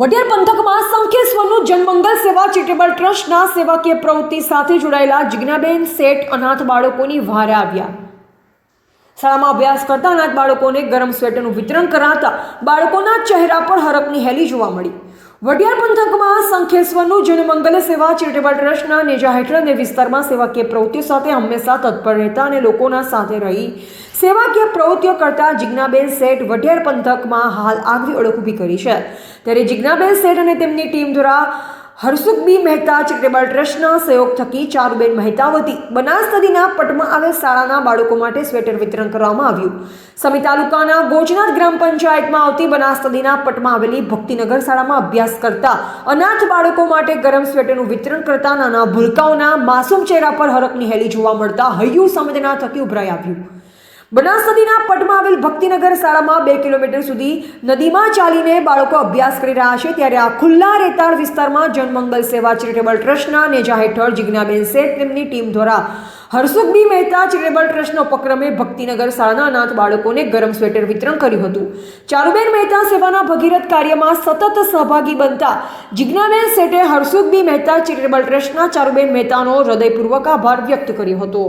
વડિયાર પંથકમાં સંખેશ્વરનું જનમંગલ સેવા ચેરિટેબલ ટ્રસ્ટના સેવાકીય પ્રવૃત્તિ સાથે જોડાયેલા જિજ્ઞાબેન શેઠ અનાથ બાળકોની વારે આવ્યા. શાળામાં અભ્યાસ કરતા અનાથ બાળકોને ગરમ સ્વેટરનું વિતરણ કરાતા બાળકોના ચહેરા પર હરકની હેલી જોવા મળી. વડિયાર પંથકમાં સંખેશ્વરનું જનમંગલ સેવા, ચેરિટેબલ ટ્રસ્ટના નેજા હેઠળ અને વિસ્તારમાં સેવાકીય પ્રવૃત્તિઓ સાથે હંમેશા તત્પર રહેતા અને લોકોના સાથે રહી સેવાકીય પ્રવૃત્તિઓ કરતા જિજ્ઞાબેન શેઠ વઢિયાર પંથકમાં હાલ આગવી ઓળખ ઊભી કરી છે. ત્યારે જિજ્ઞાબેન શેઠ અને તેમની ટીમ દ્વારા હરસુખબી મહેતા ચેરિટેબલ ટ્રસ્ટના સહયોગ થકી ચારુબેન મહેતા વતી બનાસ નદીના પટમાં આવેલ શાળાના બાળકો માટે સ્વેટર વિતરણ કરવામાં આવ્યું. સમી તાલુકાના ગોચનાથ ગ્રામ પંચાયતમાં આવતી બનાસ નદીના પટમાં આવેલી ભક્તિનગર શાળામાં અભ્યાસ કરતા અનાથ બાળકો માટે ગરમ સ્વેટરનું વિતરણ કરતા નાના ભૂલકાઓના માસૂમ ચહેરા પર હરકની હેલી જોવા મળતા હૈયું સંવેદના થકી ઉભરાઈ આવ્યું. બનાસ નદીના પટમાં આવેલ ભક્તિનગર શાળામાં બે કિલોમીટર સુધી નદીમાં ચાલીને બાળકો અભ્યાસ કરી રહ્યા છે. ત્યારે આ ખુલ્લા રેતાળ વિસ્તારમાં જનમંગલ સેવા ચેરિટેબલ ટ્રસ્ટના નેજા હેઠળ જિજ્ઞાબેન શેઠ તેમની ટીમ દ્વારા હરસુખબી મહેતા ચેરિટેબલ ટ્રસ્ટના ઉપક્રમે ભક્તિનગર શાળાના અનાથ બાળકોને ગરમ સ્વેટર વિતરણ કર્યું હતું. ચારુબેન મહેતા સેવાના ભગીરથ કાર્યમાં સતત સહભાગી બનતા જિજ્ઞાબેન શેઠે હરસુખબી મહેતા ચેરિટેબલ ટ્રસ્ટના ચારુબેન મહેતાનો હૃદયપૂર્વક આભાર વ્યક્ત કર્યો હતો.